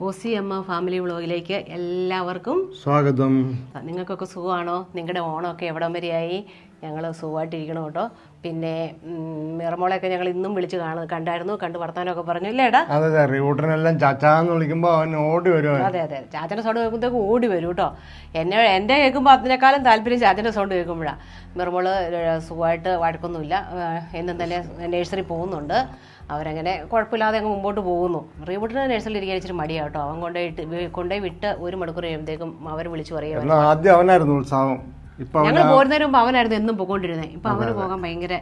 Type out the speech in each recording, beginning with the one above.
O C M family വ്ളോഗിലേക്ക് എല്ലാവർക്കും സ്വാഗതം. നിങ്ങൾക്കൊക്കെ സുഖമാണോ? നിങ്ങളുടെ ഓണമൊക്കെ എവിടം വരെയായി? ഞങ്ങൾ സുഖമായിട്ടിരിക്കണം കേട്ടോ. പിന്നെ മിറമോളെയൊക്കെ ഞങ്ങൾ ഇന്നും വിളിച്ച് കാണു കണ്ടായിരുന്നു കണ്ട് വർത്താനൊക്കെ പറഞ്ഞു ഇല്ലേ ഏടാ അതെ അതെ ചാച്ചാന്ന് വിളിക്കുമ്പോൾ അവൻ ഓടി വരും അതെ അതെ ചാച്ചന്റെ സൗണ്ട് കേൾക്കുമ്പോഴത്തേക്ക് ഓടി വരും കേട്ടോ. എന്നെ എന്റെ കേൾക്കുമ്പോൾ അതിനേക്കാളും താല്പര്യം ചാച്ചന്റെ സൗണ്ട് കേൾക്കുമ്പോഴാണ് മിറമോൾ സുഖമായിട്ട് വഴക്കൊന്നുമില്ല. എന്നും തന്നെ നേഴ്സറി പോകുന്നുണ്ട്. അവരങ്ങനെ കുഴപ്പമില്ലാതെ അങ്ങ് മുമ്പോട്ട് പോകുന്നു. റീബൂട്ടിന് നേഴ്സറിൽ ഇരിക്കാൻ ഇച്ചിരി മടിയാണ് കേട്ടോ. അവൻ കൊണ്ടുപോയിട്ട് കൊണ്ടുപോയി വിട്ട് ഒരു മണിക്കൂർ കഴിയുമ്പോഴത്തേക്കും അവർ വിളിച്ചു പറയുക ആദ്യം അവനായിരുന്നു ഉത്സാഹം. ഞങ്ങൾ പോരുന്നതിന് മുമ്പ് അവനായിരുന്നു എന്നും പോകൊണ്ടിരുന്നത് ഇപ്പൊ അവന് പോകാൻ ഭയങ്കര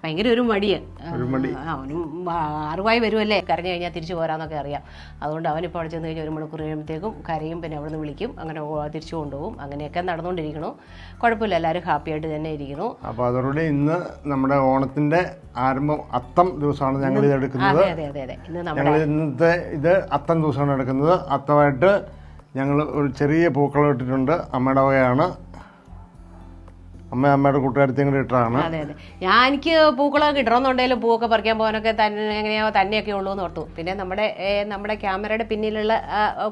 ഭയങ്കര ഒരു മടിയാണ് അവനും ആറുവായി അറിവായി വരുമല്ലേ കരഞ്ഞു കഴിഞ്ഞാൽ തിരിച്ചു പോരാന്നൊക്കെ അറിയാം. അതുകൊണ്ട് അവനിപ്പോൾ അവിടെ ചെന്ന് കഴിഞ്ഞാൽ ഒരു മണിക്കൂർ കഴിയുമ്പോഴത്തേക്കും കരയും പിന്നെ അവിടെ നിന്ന് വിളിക്കും. അങ്ങനെ തിരിച്ചു കൊണ്ടുപോകും. അങ്ങനെയൊക്കെ നടന്നുകൊണ്ടിരിക്കണു കുഴപ്പമില്ല. എല്ലാവരും ഹാപ്പി ആയിട്ട് തന്നെ ഇരിക്കുന്നു. അപ്പൊ അതോടെ ഇന്ന് നമ്മുടെ ഓണത്തിന്റെ ആരംഭം അത്തം ദിവസമാണ് ഞങ്ങൾ ഇത് എടുക്കുന്നത്. ഞങ്ങൾ ഇന്നത്തെ ഇത് അത്തം ദിവസമാണ് എടുക്കുന്നത്. അത്തമായിട്ട് ഞങ്ങൾ ഒരു ചെറിയ പൂക്കളം ഇട്ടിട്ടുണ്ട്. അമ്മയുടെ വകയാണ്. അമ്മ അമ്മയുടെ കൂട്ടുകാരത്തെയും കൂടി ഇട്ടതാണ്. അതെ അതെ. ഞാൻ എനിക്ക് പൂക്കളൊക്കെ ഇടണമെന്നുണ്ടെങ്കിലും പൂവൊക്കെ പറിക്കാൻ പോകാനൊക്കെ തന്നെ എങ്ങനെയാ തന്നെയൊക്കെ ഉള്ളൂ എന്ന് ഓർത്തു. പിന്നെ നമ്മുടെ നമ്മുടെ ക്യാമറയുടെ പിന്നിലുള്ള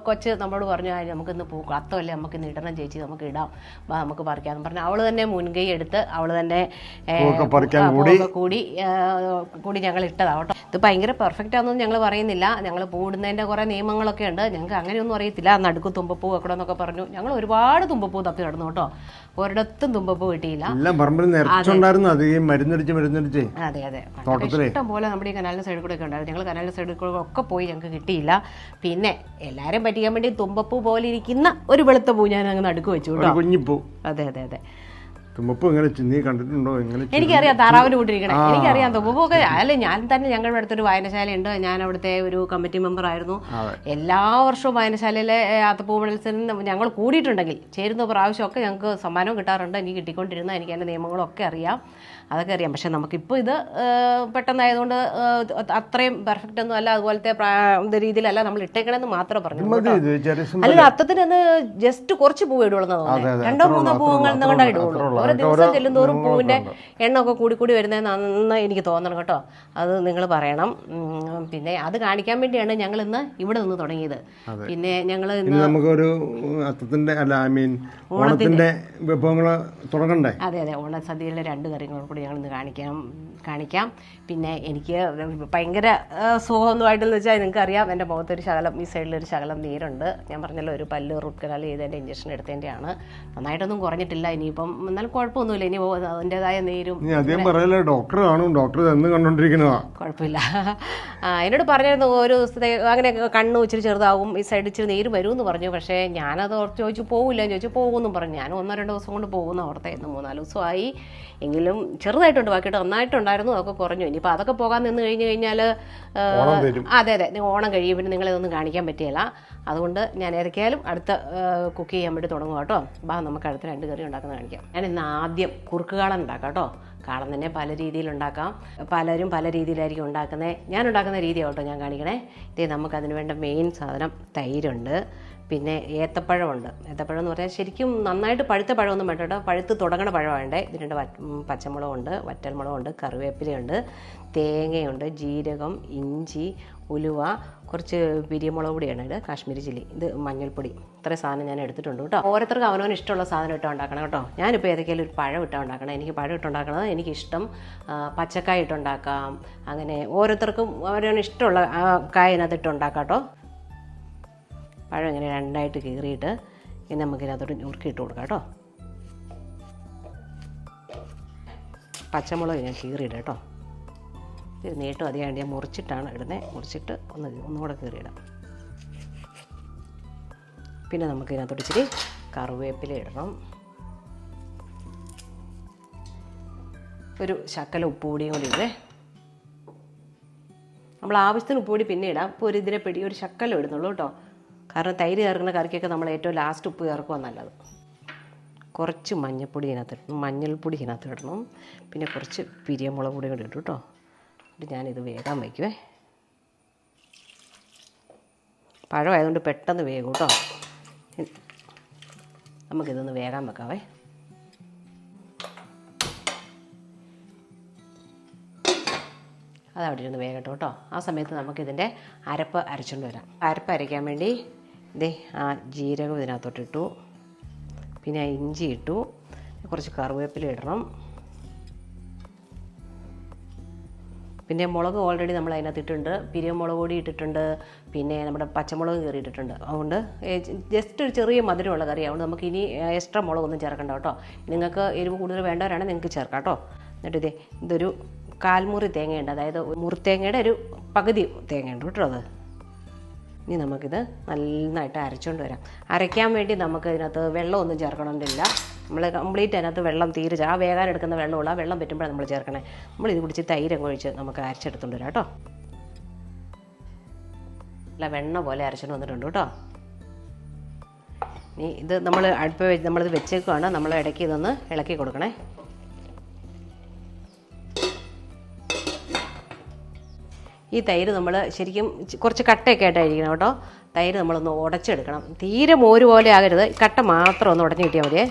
കൊച്ച് നമ്മളോട് പറഞ്ഞു "ആ, നമുക്കിന്ന് പൂക്കൾ അത്തമല്ലേ നമുക്ക് ഇന്ന് ഇടണം ചേച്ചി നമുക്ക് ഇടാം വാ നമുക്ക് പറിക്കാമെന്ന് പറഞ്ഞു. അവൾ തന്നെ മുൻകൈ എടുത്ത് അവൾ തന്നെ കൂടി. കൂടി കൂടി ഞങ്ങൾ ഇട്ടതാ കേട്ടോ. ഇത് ഭയങ്കര പെർഫെക്റ്റ് ആണെന്ന് ഞങ്ങൾ പറയുന്നില്ല. ഞങ്ങൾ പൂടുന്നതിന്റെ കുറെ നിയമങ്ങളൊക്കെ ഉണ്ട്. ഞങ്ങൾക്ക് അങ്ങനെയൊന്നും അറിയത്തില്ല. നടുക്ക് തുമ്പപ്പൂ വെക്കണം എന്നൊക്കെ പറഞ്ഞു. ഞങ്ങൾ ഒരുപാട് തുമ്പപ്പൂ തപ്പി നടന്നു കേട്ടോ. ഒരിടത്തും തുമ്പപ്പൂ കിട്ടിയില്ല. എല്ലാം പറമ്പിൽ നിറച്ചുണ്ടായിരുന്നു. അത്. ഈ മരുന്നടിച്ച് മരുന്നടിച്ച് അതെ അതെ. ഇഷ്ടം പോലെ നമ്മുടെ ഈ കനാലിന്റെ സൈഡിൽ കൂടെ ഒക്കെ ഉണ്ടായിരുന്നു. ഞങ്ങൾ കനാലിന്റെ സൈഡിൽ കൂടെ ഒക്കെ പോയി ഞങ്ങൾക്ക് കിട്ടിയില്ല. പിന്നെ എല്ലാവരും പറ്റിക്കാൻ വേണ്ടി തുമ്പപ്പൂ പോലെ ഇരിക്കുന്ന ഒരു വെളുത്ത പൂ ഞാൻ അങ്ങ് നടുക്ക് വെച്ചു കേട്ടോ. കുഞ്ഞിപ്പൂ. അതെ അതെ അതെ. തുമ്പപ്പൂ ഇങ്ങനെ നീ കണ്ടിട്ടുണ്ടോ? ഇങ്ങനെ എനിക്കറിയാം താറാവിന് കൂട്ടിരിക്കണേ എനിക്കറിയാം തുമ്പപ്പൂക്കെ അല്ല ഞാൻ തന്നെ ഞങ്ങളുടെ അടുത്തൊരു വായനശാല ഉണ്ട് ഞാൻ അവിടുത്തെ ഒരു കമ്മിറ്റി മെമ്പർ ആയിരുന്നു. എല്ലാ വർഷവും വായനശാലയിലെ ഏ, ഞങ്ങൾ കൂടിയിട്ടുണ്ടെങ്കിൽ ചേരുന്ന പ്രാവശ്യമൊക്കെ ഞങ്ങൾക്ക് സമ്മാനവും കിട്ടാറുണ്ട്. എനിക്ക് കിട്ടിക്കൊണ്ടിരുന്ന എനിക്ക് എന്റെ നിയമങ്ങളൊക്കെ അറിയാം. അതൊക്കെ അറിയാം. പക്ഷെ നമുക്കിപ്പോൾ ഇത് പെട്ടെന്നായതുകൊണ്ട് അത്രയും പെർഫെക്റ്റ് ഒന്നും അല്ല. അതുപോലത്തെ രീതിയിലല്ല നമ്മൾ ഇട്ടേക്കണമെന്ന് മാത്രം പറഞ്ഞു. അത് അല്ല അത്തത്തിന് ജസ്റ്റ് കുറച്ച് പൂവ് ഇടുള്ളൂ രണ്ടോ മൂന്നോ പൂവങ്ങൾ കൊണ്ടാണ് ഇടുള്ളൂ ഓരോ ദിവസം ചെല്ലുന്തോറും പൂവിന്റെ എണ്ണ ഒക്കെ കൂടി കൂടി വരുന്നത് നന്നായി എനിക്ക് തോന്നണം കേട്ടോ. അത് നിങ്ങൾ പറയണം. പിന്നെ അത് കാണിക്കാൻ വേണ്ടിയാണ് ഞങ്ങൾ ഇന്ന് ഇവിടെ നിന്ന് തുടങ്ങിയത്. പിന്നെ ഞങ്ങൾ നമുക്കൊരു അത്തത്തിന്റെ അല്ല ഐ മീൻ ഓണത്തിന്റെ വിഭവങ്ങൾ തുടങ്ങണ്ടേ? അതെ അതെ. ഓണസദ്യയിലെ രണ്ട് കറികളും കൂടി ഞങ്ങളിന്ന് കാണിക്കാം കാണിക്കാം. പിന്നെ എനിക്ക് ഭയങ്കര സുഖമൊന്നുമായിട്ടെന്ന് വെച്ചാൽ നിങ്ങൾക്ക് അറിയാം എന്റെ മുഖത്തൊരു ശകലം ഈ സൈഡിലൊരു ശകലം നീരുണ്ട്. ഞാൻ പറഞ്ഞല്ലോ ഒരു പല്ല് റൂട്ട് കനാൽ ചെയ്തതിന്റെ ഇഞ്ചക്ഷൻ എടുത്തതിന്റെയാണ് നന്നായിട്ടൊന്നും കുറഞ്ഞിട്ടില്ല ഇനിയിപ്പം എന്നാലും കുഴപ്പമൊന്നുമില്ല ഇനി അതിന്റെതായ നീരും അധികം പറയല്ലേ ഡോക്ടർ കാണും ഡോക്ടർ എന്ന് കണ്ടോണ്ടിരിക്കുന്നതാ കുഴപ്പമില്ല. ആ എന്നോട് പറഞ്ഞിരുന്നു ഒരു ദിവസത്തെ അങ്ങനെ കണ്ണു ഇച്ചിരി ചെറുതാവും ഈ സൈഡ് ഇച്ചിരി നീര് വരും എന്ന് പറഞ്ഞു പക്ഷേ ഞാനത് ഓർത്ത് ചോദിച്ചു പോകില്ല ചോദിച്ചു പോകുമെന്നും പറഞ്ഞു. ഞാൻ ഒന്നോ രണ്ടോ ദിവസം കൊണ്ട് പോകുന്ന ഓർത്തായിരുന്നു മൂന്നാൽ ദിവസമായി. എങ്കിലും ചെറുതായിട്ടുണ്ട് ബാക്കിയിട്ട് നന്നായിട്ടുണ്ടായിരുന്നു അതൊക്കെ കുറഞ്ഞു. ഇനിയിപ്പോൾ അതൊക്കെ പോകാൻ നിന്ന് കഴിഞ്ഞ് കഴിഞ്ഞാൽ അതെ അതെ. ഓണം കഴിയും. പിന്നെ നിങ്ങളെ ഇതൊന്നും കാണിക്കാൻ പറ്റിയില്ല. അതുകൊണ്ട് ഞാൻ ഏതൊക്കെയാലും അടുത്ത കുക്ക് ചെയ്യാൻ വേണ്ടി തുടങ്ങും കേട്ടോ. ബാ നമുക്ക് അടുത്ത രണ്ട് കറി ഉണ്ടാക്കുന്നത് കാണിക്കാം. ഞാൻ ഇന്ന് ആദ്യം കുറുക്ക് കാളൻ ഉണ്ടാക്കാം കേട്ടോ. കാളൻ തന്നെ പല രീതിയിൽ ഉണ്ടാക്കാം. പലരും പല രീതിയിലായിരിക്കും ഉണ്ടാക്കുന്നത് ഞാൻ ഉണ്ടാക്കുന്ന രീതി കേട്ടോ ഞാൻ കാണിക്കണേ. ഇതേ നമുക്ക് അതിന് വേണ്ട മെയിൻ സാധനം തൈരുണ്ട്. പിന്നെ ഏത്തപ്പഴമുണ്ട്. ഏത്തപ്പഴം എന്ന് പറഞ്ഞാൽ ശരിക്കും നന്നായിട്ട് പഴുത്ത പഴമൊന്നും വേണ്ട കേട്ടോ. പഴുത്ത് തുടങ്ങണ പഴം വേണ്ടേ. ഇതിനുണ്ട് പച്ചമുളകുണ്ട് വറ്റൽമുളകുണ്ട് കറിവേപ്പിലയുണ്ട് തേങ്ങയുണ്ട് ജീരകം ഇഞ്ചി ഉലുവ കുറച്ച് പിരിയമുളക് പൊടിയാണ് ഇത് കാശ്മീരി ചില്ലി. ഇത് മഞ്ഞൾപ്പൊടി. ഇത്രയും സാധനം ഞാൻ എടുത്തിട്ടുണ്ട് കേട്ടോ. ഓരോരുത്തർക്കും അവനവന് ഇഷ്ടമുള്ള സാധനം ഇട്ട് ഉണ്ടാക്കണം കേട്ടോ. ഞാനിപ്പോൾ ഏതൊക്കെയാലും ഒരു പഴം ഇട്ടാ ഉണ്ടാക്കണം. എനിക്ക് പഴം ഇട്ടുണ്ടാക്കണത് എനിക്കിഷ്ടം. പച്ചക്കായ ഇട്ടുണ്ടാക്കാം അങ്ങനെ ഓരോരുത്തർക്കും അവരവന് ഇഷ്ടമുള്ള ആ, കായ ഇതിനകത്ത് ഇട്ടുണ്ടാക്കാം കേട്ടോ. പഴം ഇങ്ങനെ രണ്ടായിട്ട് കീറിയിട്ട് ഇനി നമുക്കിതിനകത്തോട്ട് ഞുറുക്കിയിട്ട് കൊടുക്കാം കേട്ടോ. പച്ചമുളക് ഞാൻ കീറിയിടാം കേട്ടോ. ഇത് നീട്ടും അധികം ഞാൻ മുറിച്ചിട്ടാണ് ഇടുന്നത് മുറിച്ചിട്ട് ഒന്ന് ഒന്നുകൂടെ കീറിയിടാം. പിന്നെ നമുക്ക് ഇതിനകത്തോട്ട് ഇച്ചിരി കറിവേപ്പില ഇടണം. ഒരു ശക്കല ഉപ്പ് പൊടിയും കൂടി ഇടേ നമ്മൾ ആവശ്യത്തിന് ഉപ്പ് പൊടി പിന്നെ ഇടാം. ഇപ്പോൾ ഒരു ഇതിനെ പിടി ഒരു ശക്കലം ഇടുന്നുള്ളൂ കേട്ടോ. കാരണം തൈര് ചേർക്കുന്ന കറിക്കൊക്കെ നമ്മൾ ഏറ്റവും ലാസ്റ്റ് ഉപ്പ് ചേർക്കുക നല്ലത്. കുറച്ച് മഞ്ഞൾപ്പൊടി ഇതിനകത്ത് ഇടണം. മഞ്ഞൾപ്പൊടി ഇതിനകത്ത് ഇടണം. പിന്നെ കുറച്ച് പിരിയമുളക് പൊടി കൂടി ഇട്ടു കേട്ടോ എന്നിട്ട് ഞാനിത് വേഗം വയ്ക്കുവേ. പഴമായതുകൊണ്ട് പെട്ടെന്ന് വേഗം കേട്ടോ നമുക്കിതൊന്ന് വേഗം വെക്കാവേ. അത് അവിടെ ഇരുന്ന് വേഗട്ടോ കേട്ടോ. ആ സമയത്ത് നമുക്കിതിന്റെ അരപ്പ് അരച്ചുകൊണ്ട് വരാം. അരപ്പ് അരയ്ക്കാൻ വേണ്ടി ഇതേ ആ ജീരകം ഇതിനകത്തോട്ട് ഇട്ടു. പിന്നെ ഇഞ്ചി ഇട്ടു. കുറച്ച് കറിവേപ്പില ഇടണം. പിന്നെ മുളക് ഓൾറെഡി നമ്മൾ അതിനകത്ത് ഇട്ടിട്ടുണ്ട് പിരിയമുളക് പൊടി ഇട്ടിട്ടുണ്ട്. പിന്നെ നമ്മുടെ പച്ചമുളക് കയറി ഇട്ടിട്ടുണ്ട്. അതുകൊണ്ട് ജസ്റ്റ് ഒരു ചെറിയ മധുരമുള്ള കറി. അതുകൊണ്ട് നമുക്ക് ഇനി എക്സ്ട്രാ മുളകൊന്നും ചേർക്കണ്ട കേട്ടോ. നിങ്ങൾക്ക് എരിവ് കൂടുതൽ വേണ്ടവരാണെങ്കിൽ നിങ്ങൾക്ക് ചേർക്കാം കേട്ടോ. എന്നിട്ട് ഇതേ ഇതൊരു കാൽമുറി തേങ്ങയുണ്ട്. അതായത് മുറിത്തേങ്ങയുടെ ഒരു പകുതി തേങ്ങയുണ്ട് കേട്ടോ അത്. ഇനി നമുക്കിത് നന്നായിട്ട് അരച്ചുകൊണ്ട് വരാം. അരയ്ക്കാൻ വേണ്ടി നമുക്ക് ഇതിനകത്ത് വെള്ളമൊന്നും ചേർക്കണമെന്നില്ല നമ്മൾ കംപ്ലീറ്റ് അതിനകത്ത് വെള്ളം തീരെ ആ വേഗം എടുക്കുന്ന വെള്ളമുള്ള ആ വെള്ളം പറ്റുമ്പോഴാണ് നമ്മൾ ചേർക്കണേ. നമ്മൾ ഇത് കുടിച്ച് തൈരം ഒഴിച്ച് നമുക്ക് അരച്ചെടുത്തുകൊണ്ട് വരാം കേട്ടോ. അല്ല വെണ്ണ പോലെ അരച്ചുകൊണ്ട് വന്നിട്ടുണ്ട് കേട്ടോ. ഇനി ഇത് നമ്മൾ അടുപ്പ് നമ്മളിത് വെച്ചേക്കുവാണ്. നമ്മൾ ഇടയ്ക്ക് ഇതൊന്ന് ഇളക്കി കൊടുക്കണേ. ഈ തൈര് നമ്മൾ ശരിക്കും കുറച്ച് കട്ടയൊക്കെ ആയിട്ടായിരിക്കണം കേട്ടോ. തൈര് നമ്മളൊന്ന് ഉടച്ചെടുക്കണം. തീരെ മോര് പോലെ ആകരുത്. കട്ട മാത്രം ഒന്ന് ഉടഞ്ഞു കിട്ടിയാൽ മതിയേ.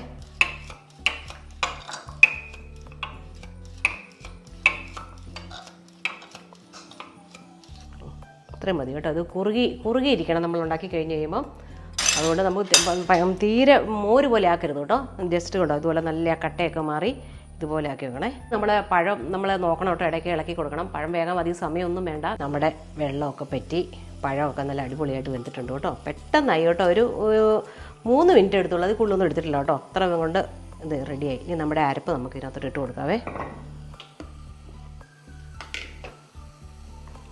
അത്രയും മതി കേട്ടോ. അത് കുറുകി കുറുകിയിരിക്കണം നമ്മൾ ഉണ്ടാക്കി കഴിഞ്ഞ് കഴിയുമ്പം. അതുകൊണ്ട് നമുക്ക് തീരെ മോര് പോലെ ആക്കരുത് കേട്ടോ. ജസ്റ്റ് കേട്ടോ അതുപോലെ നല്ല കട്ടയൊക്കെ മാറി. ഇതുപോലെ ആക്കി വെക്കണേ നമ്മൾ പഴം നമ്മൾ നോക്കണം കേട്ടോ ഇടയ്ക്ക് ഇളക്കി കൊടുക്കണം. പഴം വേഗം അധികം സമയമൊന്നും വേണ്ട. നമ്മുടെ വെള്ളമൊക്കെ പറ്റി പഴമൊക്കെ നല്ല അടിപൊളിയായിട്ട് വെന്തിട്ടുണ്ട് കേട്ടോ. പെട്ടെന്നായി കേട്ടോ. ഒരു മൂന്ന് മിനിറ്റ് എടുത്തുള്ളൂ. അത് കൂടുതലൊന്നും എടുത്തിട്ടില്ല കേട്ടോ. അത്ര കൊണ്ട് ഇത് റെഡിയായി. ഇനി നമ്മുടെ അരപ്പ് നമുക്ക് ഇതിനകത്തോട്ട് ഇട്ട് കൊടുക്കാവേ.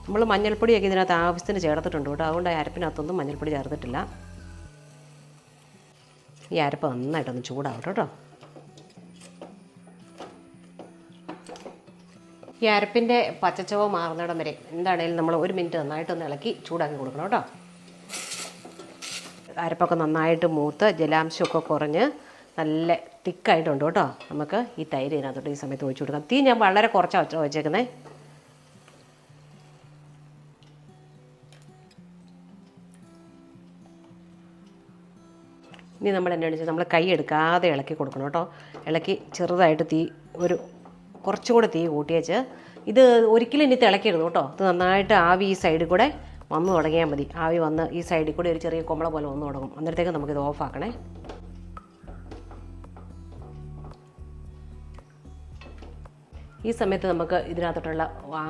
നമ്മൾ മഞ്ഞൾപ്പൊടിയൊക്കെ ഇതിനകത്ത് ആവശ്യത്തിന് ചേർത്തിട്ടുണ്ട് കേട്ടോ. അതുകൊണ്ട് അരപ്പിനകത്തൊന്നും മഞ്ഞൾപ്പൊടി ചേർത്തിട്ടില്ല. ഈ അരപ്പ് നന്നായിട്ടൊന്ന് ചൂടാവട്ടെ കേട്ടോ. ഈ അരപ്പിന്റെ പച്ചച്ചവ മാറുന്നിടം വരെ എന്താണേലും നമ്മൾ ഒരു മിനിറ്റ് നന്നായിട്ടൊന്ന് ഇളക്കി ചൂടാക്കി കൊടുക്കണം കേട്ടോ. അരപ്പൊക്കെ നന്നായിട്ട് മൂത്ത് ജലാംശമൊക്കെ കുറഞ്ഞ് നല്ല തിക്കായിട്ടുണ്ട് കേട്ടോ. നമുക്ക് ഈ തൈര് ഇതിനകത്തോട്ട് ഈ സമയത്ത് ഒഴിച്ചു കൊടുക്കാം. തീ ഞാൻ വളരെ കുറച്ചാണ് വെച്ച വെച്ചേക്കുന്നത് ഇനി നമ്മൾ എന്നാ വെച്ചാൽ നമ്മൾ കൈ എടുക്കാതെ ഇളക്കി കൊടുക്കണം കേട്ടോ. ഇളക്കി ചെറുതായിട്ട് തീ ഒരു കുറച്ചും കൂടെ തീ കൂട്ടിയേച്ച് ഇത് ഒരിക്കലും ഇനി തിളക്കരുത് കേട്ടോ. ഇത് നന്നായിട്ട് ആവി ഈ സൈഡിൽ കൂടെ വന്നു തുടങ്ങിയാൽ മതി. ആവി വന്ന് ഈ സൈഡിൽ കൂടെ ഒരു ചെറിയ കുമ്പള പോലെ വന്നു തുടങ്ങും. അന്നേരത്തേക്ക് നമുക്കിത് ഓഫാക്കണേ ഈ സമയത്ത് നമുക്ക് ഇതിനകത്തോട്ടുള്ള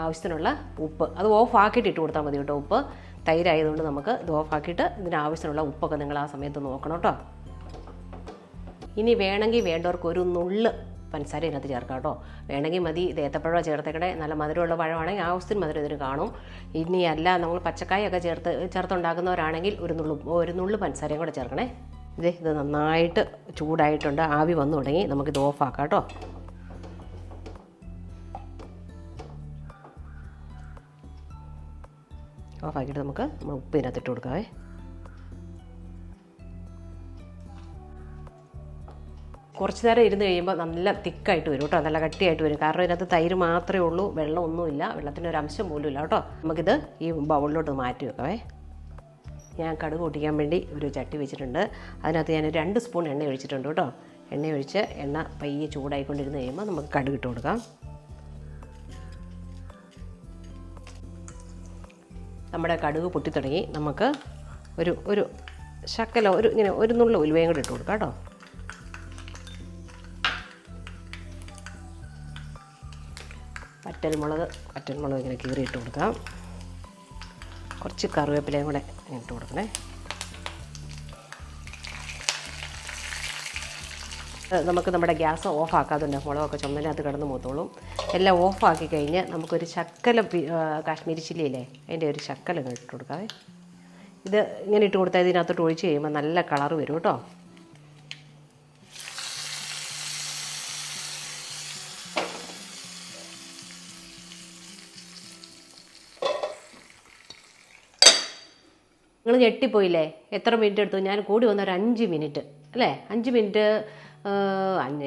ആവശ്യത്തിനുള്ള ഉപ്പ് അത് ഓഫ് ആക്കിയിട്ട് ഇട്ട് കൊടുത്താൽ മതി കേട്ടോ ഉപ്പ്. തൈരായതുകൊണ്ട് നമുക്ക് ഇത് ഓഫ് ആക്കിയിട്ട് ഇതിനാവശ്യത്തിനുള്ള ഉപ്പൊക്കെ നിങ്ങൾ ആ സമയത്ത് നോക്കണം കേട്ടോ. ഇനി വേണമെങ്കിൽ വേണ്ടവർക്ക് ഒരു നുള്ള് പഞ്ചസാര ഇതിനകത്ത് ചേർക്കാം കേട്ടോ. വേണമെങ്കിൽ മതി ഇത് ഏത്തപ്പഴമോ ചേർത്തേക്കടെ നല്ല മധുരമുള്ള പഴമാണെങ്കിൽ ആവശ്യത്തിന് മധുരം ഇതിന് കാണും. ഇനി അല്ല നമ്മൾ പച്ചക്കായൊക്കെ ചേർത്ത് ചേർത്തുണ്ടാക്കുന്നവരാണെങ്കിൽ ഒരു നുള്ളു ഒരു നുള്ളു പഞ്ചസാരയും കൂടെ ചേർക്കണേ. ഇത് ഇത് നന്നായിട്ട് ചൂടായിട്ടുണ്ട്. ആവി വന്നു തുടങ്ങി. നമുക്കിത് ഓഫാക്കാം കേട്ടോ. ഓഫാക്കിയിട്ട് നമുക്ക് നമ്മൾ ഉപ്പ് ഇതിനകത്ത് ഇട്ട് കൊടുക്കാവേ കുറച്ച് നേരം ഇരുന്ന് കഴിയുമ്പോൾ നല്ല തിക്കായിട്ട് വരും കേട്ടോ. നല്ല കട്ടിയായിട്ട് വരും. കാരണം ഇതിനകത്ത് തൈര് മാത്രമേ ഉള്ളൂ വെള്ളമൊന്നുമില്ല. വെള്ളത്തിന്റെ ഒരു അംശം പോലും ഇല്ല കേട്ടോ. നമുക്കിത് ഈ ബൗളിലോട്ട് മാറ്റി വെക്കാവേ. ഞാൻ കടുക് പൊട്ടിക്കാൻ വേണ്ടി ഒരു ചട്ടി വെച്ചിട്ടുണ്ട്. അതിനകത്ത് ഞാൻ രണ്ട് സ്പൂൺ എണ്ണ ഒഴിച്ചിട്ടുണ്ട് കേട്ടോ. എണ്ണ ഒഴിച്ച് എണ്ണ പയ്യെ ചൂടായിക്കൊണ്ടിരുന്ന് കഴിയുമ്പോൾ നമുക്ക് കടുക് ഇട്ട് കൊടുക്കാം. നമ്മുടെ കടുക് പൊട്ടിത്തുടങ്ങി നമുക്ക് ഒരു ഒരു ശക്കല ഒരു ഇങ്ങനെ ഒരു നുള്ള ഉലുവയും കൂടി ഇട്ട് കൊടുക്കാം കേട്ടോ. വറ്റൽമുളക് വറ്റൽമുളക് ഇങ്ങനെ കീറിയിട്ട് കൊടുക്കാം. കുറച്ച് കറിവേപ്പിലയും കൂടെ ഇട്ട് കൊടുക്കണേ. നമുക്ക് നമ്മുടെ ഗ്യാസ് ഓഫ് ആക്കാതുണ്ട് മുളകൊക്കെ ചുമലിനകത്ത് കിടന്ന് മൂത്തോളും. എല്ലാം ഓഫാക്കി കഴിഞ്ഞ് നമുക്കൊരു ശക്കല കാശ്മീരി ചില്ലിയില്ലേ അതിന്റെ ഒരു ശക്കല ഇട്ട് കൊടുക്കാവേ. ഇത് ഇങ്ങനെ ഇട്ട് കൊടുത്താൽ ഇതിനകത്തോട്ട് ഒഴിച്ച് കഴിയുമ്പോൾ നല്ല കളർ വരും കേട്ടോ. നിങ്ങൾ ഞെട്ടിപ്പോയില്ലേ? എത്ര മിനിറ്റ് എടുത്തു? ഞാൻ കൂടി വന്ന ഒരു അഞ്ച് മിനിറ്റ് അല്ലേ? അഞ്ച് മിനിറ്റ്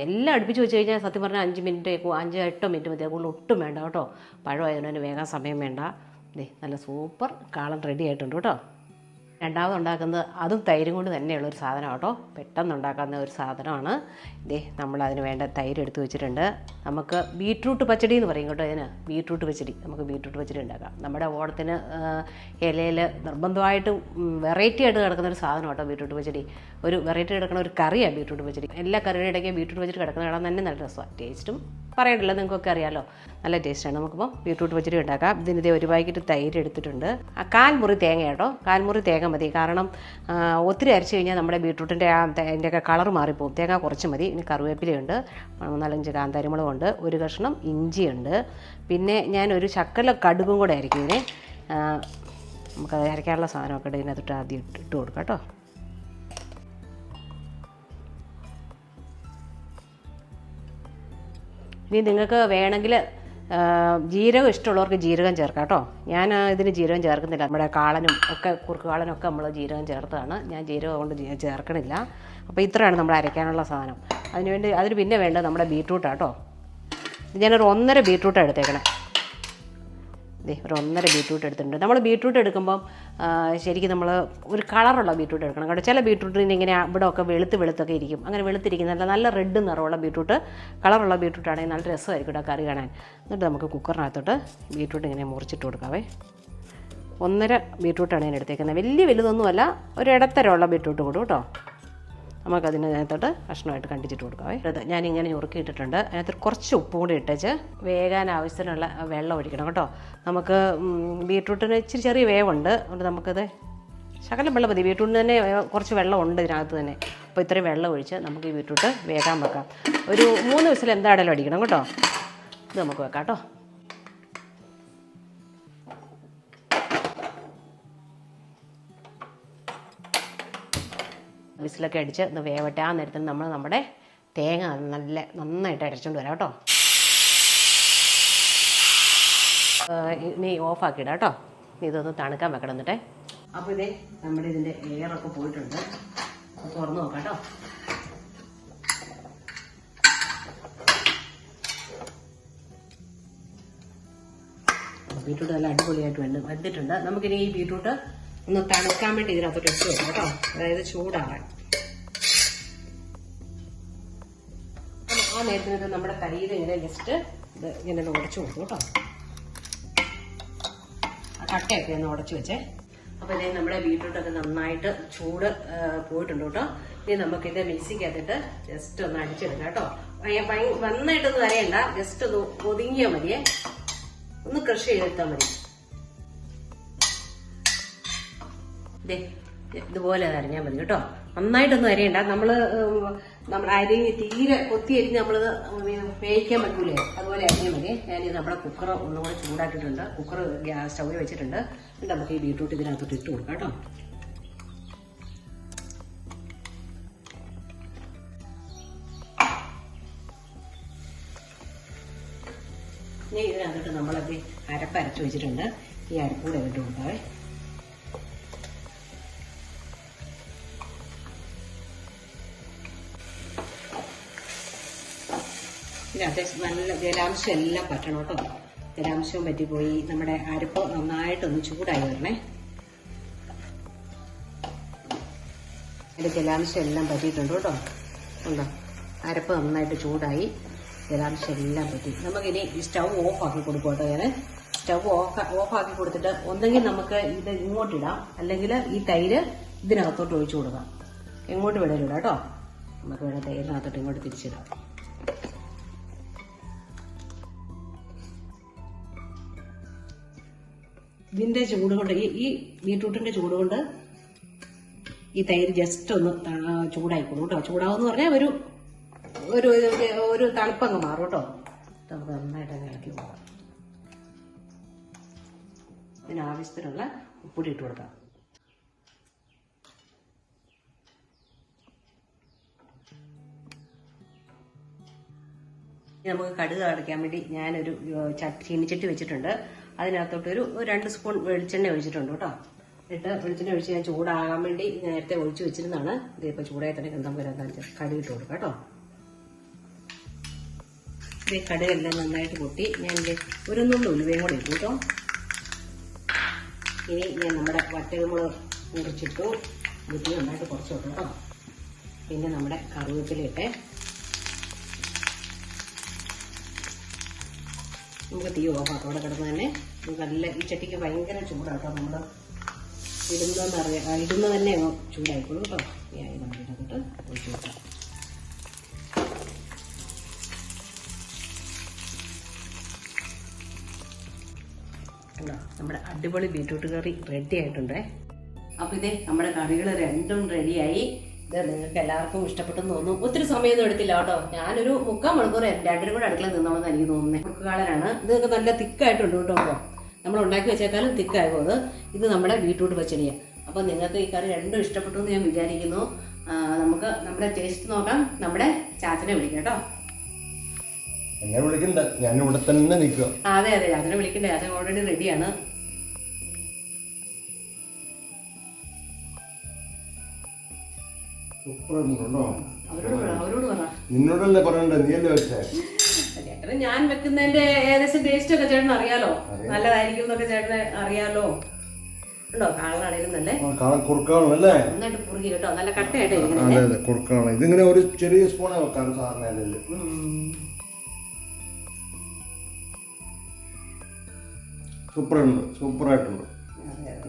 എല്ലാം അടുപ്പിച്ച് വെച്ച് കഴിഞ്ഞാൽ സത്യം പറഞ്ഞാൽ അഞ്ച് മിനിറ്റ് അഞ്ച് എട്ടോ മിനിറ്റ് മതി. അതുകൊണ്ട് ഒട്ടും വേണ്ട കേട്ടോ. പഴമായതിനു വേഗം സമയം വേണ്ട. ദേ നല്ല സൂപ്പർ കാളം റെഡി ആയിട്ടുണ്ട് കേട്ടോ. രണ്ടാമത് ഉണ്ടാക്കുന്നത് അതും തൈരും കൊണ്ട് തന്നെയുള്ള ഒരു സാധനം കേട്ടോ. പെട്ടെന്ന് ഉണ്ടാക്കുന്ന ഒരു സാധനമാണ്. ഇതേ നമ്മൾ അതിന് വേണ്ട തൈര് എടുത്തു വെച്ചിട്ടുണ്ട്. നമുക്ക് ബീട്രൂട്ട് പച്ചടി എന്ന് പറയും കേട്ടോ ഇതിന്. ബീട്രൂട്ട് പച്ചടി. നമുക്ക് ബീട്രൂട്ട് പച്ചടി ഉണ്ടാക്കാം. നമ്മുടെ ഓണത്തിന് ഇലയിൽ നിർബന്ധമായിട്ട് വെറൈറ്റി ആയിട്ട് കിടക്കുന്ന ഒരു സാധനം കേട്ടോ ബീട്രൂട്ട് പച്ചടി. ഒരു വെറൈറ്റി കിടക്കുന്ന ഒരു കറിയാണ് ബീട്രൂട്ട് പച്ചടി. എല്ലാ കറിയുടെ ഇടയ്ക്ക് ബീട്രൂട്ട് പച്ചടി കിടക്കുന്ന കാണാൻ തന്നെ നല്ല രസമാണ് ടേസ്റ്റും പറയണ്ടല്ലോ നിങ്ങൾക്കൊക്കെ അറിയാലോ. നല്ല ടേസ്റ്റാണ്. നമുക്കിപ്പോൾ ബീട്രൂട്ട് പച്ചടി ഉണ്ടാക്കാം. ഇതിന് ഇതേ ഒരു പാക്കറ്റ് തൈര് എടുത്തിട്ടുണ്ട്. ആ കാൽമുറി തേങ്ങ കേട്ടോ. കാൽമുറി തേങ്ങ മതി. കാരണം ഒത്തിരി അരച്ച് കഴിഞ്ഞാൽ നമ്മുടെ ബീട്രൂട്ടിന്റെ ആ അതിന്റെയൊക്കെ കളർ മാറിപ്പോകും തേങ്ങ കുറച്ച് മതി. ഇനി കറിവേപ്പിലയുണ്ട്. നാലഞ്ച് കാന്താരിമുളകുണ്ട്. ഒരു കഷ്ണം ഇഞ്ചിയുണ്ട്. പിന്നെ ഞാൻ ഒരു ശക്കല കടുകും കൂടെ ആയിരിക്കും ഇതിനെ നമുക്ക് അരയ്ക്കാനുള്ള സാധനമൊക്കെ ഇതിനകത്തിട്ട് ആദ്യം ഇട്ട് കൊടുക്കാം കേട്ടോ. ഇനി നിങ്ങൾക്ക് വേണമെങ്കിൽ ജീരകം ഇഷ്ടമുള്ളവർക്ക് ജീരകം ചേർക്കാം കേട്ടോ. ഞാൻ ഇതിന് ജീരകം ചേർക്കുന്നില്ല. നമ്മുടെ കാളനും ഒക്കെ കുറുക്ക് കാളനും ഒക്കെ നമ്മൾ ജീരകം ചേർത്താണ്. ഞാൻ ജീരകം കൊണ്ട് ചേർക്കണില്ല. അപ്പോൾ ഇത്രയാണ് നമ്മൾ അരയ്ക്കാനുള്ള സാധനം. അതിനുവേണ്ടി അതിന് പിന്നെ വേണ്ടത് നമ്മുടെ ബീട്രൂട്ടാണ് കേട്ടോ. ഞാനൊരു ഒന്നര ബീട്രൂട്ടാണ് എടുത്തേക്കണേ. ദേ ഒരു ഒന്നര ബീട്രൂട്ട് എടുത്തിട്ടുണ്ട്. നമ്മൾ ബീട്രൂട്ട് എടുക്കുമ്പം ശരിക്കും നമ്മൾ ഒരു കളറുള്ള ബീട്രൂട്ട് എടുക്കണം. കേട്ടോ ചില ബീട്രൂട്ടിന് ഇങ്ങനെ ഇവിടെ ഒക്കെ വെളുത്ത് വെളുത്തൊക്കെ ഇരിക്കും. അങ്ങനെ വെളുത്തിരിക്കുന്നില്ല നല്ല റെഡ് നിറമുള്ള ബീട്രൂട്ട് കളറുള്ള ബീട്രൂട്ട് ആണെങ്കിൽ നല്ല രസമായിരിക്കും കേട്ടോ കറി കാണാൻ. എന്നിട്ട് നമുക്ക് കുക്കറിനകത്തോട്ട് ബീട്രൂട്ട് ഇങ്ങനെ മുറിച്ചിട്ട് കൊടുക്കാവേ. ഒന്നര ബീട്രൂട്ടാണ് ഞാൻ എടുത്തേക്കുന്നത്. വലിയ വലുതൊന്നുമല്ല ഒരു ഇടത്തരമുള്ള ബീട്രൂട്ട് കൊടുക്കും കേട്ടോ. നമുക്കതിനകത്തോട്ട് കഷ്ണമായിട്ട് കണ്ടിച്ചിട്ട് കൊടുക്കാവേ. അത് ഞാനിങ്ങനെ ഞുറുക്കിയിട്ടിട്ടുണ്ട്. അതിനകത്ത് കുറച്ച് ഉപ്പ് കൂടി ഇട്ടേച്ച് വേകാൻ ആവശ്യത്തിനുള്ള വെള്ളം ഒഴിക്കണം കേട്ടോ. നമുക്ക് ബീട്രൂട്ടിന് ഇച്ചിരി ചെറിയ വേവുണ്ട്. അതുകൊണ്ട് നമുക്കത് ശകലം വെള്ളം മതി. ബീട്രൂട്ടിന് തന്നെ കുറച്ച് വെള്ളം ഉണ്ട് ഇതിനകത്ത് തന്നെ. അപ്പോൾ ഇത്രയും വെള്ളം ഒഴിച്ച് നമുക്ക് ഈ ബീട്രൂട്ട് വേകാൻ വെക്കാം. ഒരു മൂന്ന് വിസിൽ എന്തായാലും അടിക്കണം കേട്ടോ. ഇത് നമുക്ക് വെക്കാം കേട്ടോ. വിസിലൊക്കെ അടിച്ച് ഒന്ന് വേവട്ടെ. ആ നേരത്തിന് നമ്മൾ നമ്മുടെ തേങ്ങ നല്ല നന്നായിട്ട് അരച്ചുകൊണ്ട് വരാം കേട്ടോ. ഇനി ഓഫാക്കിയിടാം കേട്ടോ. ഇതൊന്ന് തണുക്കാൻ വെക്കണം എന്നിട്ടേ. അപ്പോൾ ഇതേ നമ്മുടെ ഇതിന്റെ എയറൊക്കെ പോയിട്ടുണ്ട്. തുറന്നു നോക്കാം കേട്ടോ. ബീട്രൂട്ട് നല്ല അടിപൊളിയായിട്ട് വെന്ത് വന്നിട്ടുണ്ട് നമുക്കിനി ഈ ബീട്രൂട്ട് ഒന്ന് തണുക്കാൻ വേണ്ടി ഇതിനകത്തോട്ട് ഇട്ട് വെക്കാം കേട്ടോ. അതായത് ചൂടാകാൻ നേരത്തിന് ഇത് നമ്മുടെ കരിയിൽ ഇങ്ങനെ ജസ്റ്റ് ഇത് ഇങ്ങനെ ഒന്ന് ഉടച്ചു കൊടുത്തു കേട്ടോ. കട്ടയൊക്കെ ഒന്ന് ഉടച്ചു വെച്ചേ. അപ്പോൾ ഇതേ നമ്മുടെ ബീട്രൂട്ടൊക്കെ നന്നായിട്ട് ചൂട് പോയിട്ടുണ്ട് കേട്ടോ. ഇനി നമുക്ക് നമുക്കിത് മിക്സിക്കകത്തിട്ട് ജസ്റ്റ് ഒന്ന് അടിച്ചെടുക്കാം കേട്ടോ. നന്നായിട്ടൊന്നും അരയണ്ട. ജസ്റ്റ് ഒന്ന് ഒതുങ്ങിയാൽ മതിയേ. ഒന്ന് ക്രഷ് ചെയ്തെടുത്താൽ മതി. ഇതേ ഇതുപോലെ അത് അരിഞ്ഞാൽ മതി കേട്ടോ. നന്നായിട്ടൊന്നും അരയണ്ട. നമ്മൾ നമ്മൾ അരിഞ്ഞ് തീരെ കൊത്തി അരിഞ്ഞ് നമ്മൾ വേവിക്കാൻ പറ്റൂലേ? അതുപോലെ അരിഞ്ഞാൽ മതി. ഞാനിത് നമ്മുടെ കുക്കർ ഒന്നും കൂടെ ചൂടാക്കിയിട്ടുണ്ട്. കുക്കർ ഗ്യാസ് സ്റ്റൗവിൽ വെച്ചിട്ടുണ്ട്. എന്നിട്ട് നമുക്ക് ഈ ബീട്രൂട്ട് ഇതിനകത്തോട്ട് ഇട്ട് കൊടുക്കാം കേട്ടോ. ഇനി ഇതിനകത്തോട്ട് നമ്മളത് അരപ്പ് അരച്ച് വെച്ചിട്ടുണ്ട്. ഈ അരപ്പൂടെ ഇട്ട് കൊടുക്കാവേ അത്യാവശ്യം നല്ല ജലാംശം എല്ലാം പറ്റണം കേട്ടോ. ജലാംശവും പറ്റിപ്പോയി. നമ്മുടെ അരപ്പ് നന്നായിട്ടൊന്ന് ചൂടായി വരണേ. അതിന്റെ ജലാംശം എല്ലാം പറ്റിയിട്ടുണ്ട് കേട്ടോ. ഉണ്ടോ? അരപ്പ് നന്നായിട്ട് ചൂടായി. ജലാംശം എല്ലാം പറ്റി. നമുക്കിനി സ്റ്റൗ ഓഫ് ആക്കി കൊടുക്കും കേട്ടോ ഞാൻ സ്റ്റൗ ഓഫ് ആക്കി കൊടുത്തിട്ട് ഒന്നെങ്കിൽ നമുക്ക് ഇത് ഇങ്ങോട്ടിടാം. അല്ലെങ്കിൽ ഈ തൈര് ഇതിനകത്തോട്ട് ഒഴിച്ചു കൊടുക്കാം. എങ്ങോട്ട് വേണേലും ഇടാം കേട്ടോ. നമുക്ക് വേണം തൈരിനകത്തോട്ട് ഇങ്ങോട്ട് തിരിച്ചിടാം. ഇതിന്റെ ചൂട് കൊണ്ട് ഈ ഈ ബീട്രൂട്ടിന്റെ ചൂട് കൊണ്ട് ഈ തൈര് ജസ്റ്റ് ഒന്ന് ചൂടായിക്കോളൂ കേട്ടോ. ചൂടാവെന്ന് പറഞ്ഞാൽ ഒരു ഒരു ഒരു- തണുപ്പങ്ങ് മാറും കേട്ടോ. നമുക്ക് നന്നായിട്ട് അങ്ങ് ഇളക്കി കൊടുക്കാം. ഇതിനാവശ്യത്തിനുള്ള ഉപ്പൊടി ഇട്ട് കൊടുക്കാം. നമുക്ക് കടുക് അടയ്ക്കാൻ വേണ്ടി ഞാനൊരു ചീനിച്ചട്ടി വെച്ചിട്ടുണ്ട്. അതിനകത്തോട്ട് ഒരു രണ്ട് സ്പൂൺ വെളിച്ചെണ്ണ ഒഴിച്ചിട്ടുണ്ട് കേട്ടോ. എന്നിട്ട് വെളിച്ചെണ്ണ ഒഴിച്ച് ഞാൻ ചൂടാകാൻ വേണ്ടി നേരത്തെ ഒഴിച്ച് വെച്ചിരുന്നതാണ്. ഇതിപ്പോൾ ചൂടായി തന്നെ നമുക്ക് വരാൻ കടുക് ഇട്ട് കൊടുക്കാം കേട്ടോ. ഇത് കടുകെല്ലാം നന്നായിട്ട് പൊട്ടി. ഞാൻ ഒരു നുള്ളു ഉലുവയും കൂടെ ഇട്ടു കേട്ടോ. ഇനി ഞാൻ നമ്മുടെ വറ്റൽമുളക് മുറിച്ചിട്ടു. ബുദ്ധി നന്നായിട്ട് കുറച്ച് വെക്കണം കേട്ടോ. പിന്നെ നമ്മുടെ കറിവേപ്പിലയിട്ടെ നമുക്ക് തീ അവിടെ കിടന്ന് തന്നെ നമുക്ക് നല്ല ഈ ചട്ടിക്ക് ഭയങ്കര ചൂടാട്ടോ നമ്മൾ ഇടുന്നതെന്ന് അറിയാം ഇടുന്ന തന്നെ ചൂടായിക്കോളൂ കേട്ടോ. ഈ നമുക്ക് ഇതിനകത്തോട്ട് ഒഴിച്ചു വെക്കാം. നമ്മുടെ അടിപൊളി ബീറ്റ്റൂട്ട് കറി റെഡി ആയിട്ടുണ്ട്. അപ്പോൾ ഇതേ നമ്മുടെ കറികൾ രണ്ടും റെഡിയായി ഇത് നിങ്ങൾക്ക് എല്ലാവർക്കും ഇഷ്ടപ്പെട്ടെന്ന് തോന്നുന്നു ഒത്തിരി സമയമൊന്നും എടുത്തില്ല കേട്ടോ. ഞാനൊരു മുക്കാൽ മണിക്കൂർ രണ്ടിനും കൂടെ അടുക്കള നിന്നോളെന്ന് എനിക്ക് തോന്നുന്നത് കുറുക്കുകാളനാണ് ഇതൊക്കെ നല്ല തിക്കായിട്ടുണ്ട് കേട്ടോ അപ്പോൾ നമ്മൾ ഉണ്ടാക്കി വെച്ചേക്കാളും തിക്കാകും അത്. ഇത് നമ്മുടെ ബീട്രൂട്ട് പച്ചടിയാണ് അപ്പോൾ നിങ്ങൾക്ക് ഈ കറി രണ്ടും ഇഷ്ടപ്പെട്ടു എന്ന് ഞാൻ വിചാരിക്കുന്നു. നമുക്ക് നമ്മുടെ ടേസ്റ്റ് നോക്കാം. നമ്മുടെ ചാച്ചനെ വിളിക്കാം കേട്ടോ. എന്നെ വിളിക്കണ്ട. ഞാൻ ഇവിടെ തന്നെ നിൽക്കുക. അതെ അതെ. ചാച്ചനെ വിളിക്കണ്ടേ. ചാച്ചൻ ഓൾറെഡി റെഡിയാണ് പറ നിന്നോടല്ലേ പറയണ്ടേ? നീയല്ലേ വെച്ചേ? ചേട്ടന് ഞാൻ വെക്കുന്നതിന്റെ ഏകദേശം ടേസ്റ്റ് ഒക്കെ ചേട്ടൻ അറിയാലോ. നല്ലതായിരിക്കും എന്നൊക്കെ ചേട്ടന് അറിയാലോ. ഉണ്ടോ? കാളനാണേലും നല്ല ആ, കാണാൻ കുറുക്കാണല്ലേ? നന്നായിട്ട് പുറുകി കേട്ടോ. നല്ല കട്ടയായിട്ട് ഇരിക്കണേ. അതെ അതെ കുറുക്കാണ്. ഇതിങ്ങനെ ഒരു ചെറിയ സ്പൂണേ വെക്കാൻ സാറിന് അതിൽ. സൂപ്പറുണ്ട്. സൂപ്പറായിട്ടുണ്ട്.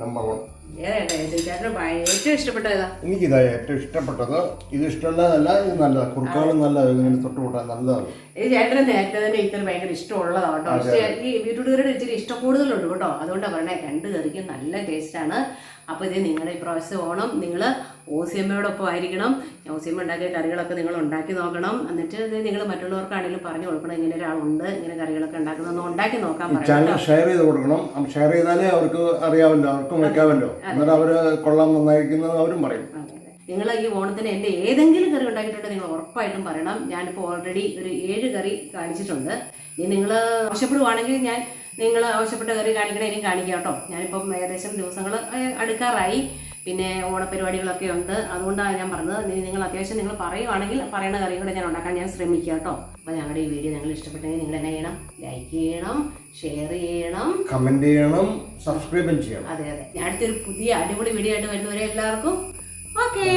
നമ്പർ വൺ ഏറ്റവും ഇഷ്ടപ്പെട്ട ഏതാ എനിക്കിതാ ഏറ്റവും ഇഷ്ടപ്പെട്ടത്. ഇത് ഇഷ്ടമല്ലാതല്ല ഇത് നല്ലതാണ് കുറുക്കാളും നല്ലതാണ് ഇങ്ങനെ തൊട്ട് കൂട്ടാൻ നല്ലതാണ് ഈ ചേട്ടന് നേരത്തെ തന്നെ ഇത്ര ഭയങ്കര ഇഷ്ടമുള്ളതാണ് കേട്ടോ. പക്ഷേ ഈ വീട്ടുകാരുടെ കറിയുടെ ഇച്ചിരി ഇഷ്ടം കൂടുതലുണ്ട് കേട്ടോ. അതുകൊണ്ടാണ് പറഞ്ഞത് രണ്ട് കറിക്കും നല്ല ടേസ്റ്റാണ് അപ്പോൾ ഇത് നിങ്ങളുടെ ഇപ്രാവശ്യം ഓണം നിങ്ങൾ ഓസിയമ്മയോടൊപ്പം ആയിരിക്കണം ഓസിയമ്മ ഉണ്ടാക്കിയ കറികളൊക്കെ നിങ്ങൾ ഉണ്ടാക്കി നോക്കണം. എന്നിട്ട് ഇത് നിങ്ങൾ മറ്റുള്ളവർക്കാണെങ്കിലും പറഞ്ഞു കൊടുക്കണം. ഇങ്ങനെ ഒരാളുണ്ട് ഇങ്ങനെ കറികളൊക്കെ ഉണ്ടാക്കുന്നതെന്ന് ഉണ്ടാക്കി നോക്കാൻ ചാനൽ ഷെയർ ചെയ്ത് കൊടുക്കണം. ഷെയർ ചെയ്താലേ അവർക്ക് അറിയാമല്ലോ അവർക്കും വെക്കാമല്ലോ എന്നിട്ട് അവർ കൊള്ളാൻ നന്നായിരിക്കുന്നത് അവരും പറയും. നിങ്ങൾ ഈ ഓണത്തിന് എന്റെ ഏതെങ്കിലും കറി ഉണ്ടാക്കിയിട്ടുണ്ടെങ്കിൽ നിങ്ങൾ ഉറപ്പായിട്ടും പറയണം. ഞാനിപ്പോൾ ഓൾറെഡി ഒരു ഏഴ് കറി കാണിച്ചിട്ടുണ്ട്. ഇനി നിങ്ങൾ ആവശ്യപ്പെടുവാണെങ്കിൽ ഞാൻ നിങ്ങൾ ആവശ്യപ്പെട്ട കറി കാണിക്കണേ ഇനിയും കാണിക്കാം കേട്ടോ. ഞാനിപ്പം ഏകദേശം ദിവസങ്ങൾ അടുക്കാറായി. പിന്നെ ഓണപരിപാടികളൊക്കെ ഉണ്ട്. അതുകൊണ്ടാണ് ഞാൻ പറഞ്ഞത്. ഇനി നിങ്ങൾ അത്യാവശ്യം നിങ്ങൾ പറയുവാണെങ്കിൽ പറയുന്ന കറിയും കൂടെ ഞാൻ ഉണ്ടാക്കാൻ ഞാൻ ശ്രമിക്കാം കേട്ടോ. അപ്പോൾ ഞങ്ങളുടെ ഈ വീഡിയോ നിങ്ങൾ ഇഷ്ടപ്പെട്ടെങ്കിൽ നിങ്ങൾ എന്നെ ചെയ്യണം. ലൈക്ക് ചെയ്യണം ഷെയർ ചെയ്യണം. കമന്റ് ചെയ്യണം സബ്സ്ക്രൈബും ചെയ്യണം. അതെ അതെ. ഞാൻ അടുത്തൊരു പുതിയ അടിപൊളി വീഡിയോ ആയിട്ട് വരുന്നവരെ എല്ലാവർക്കും. ഓക്കേ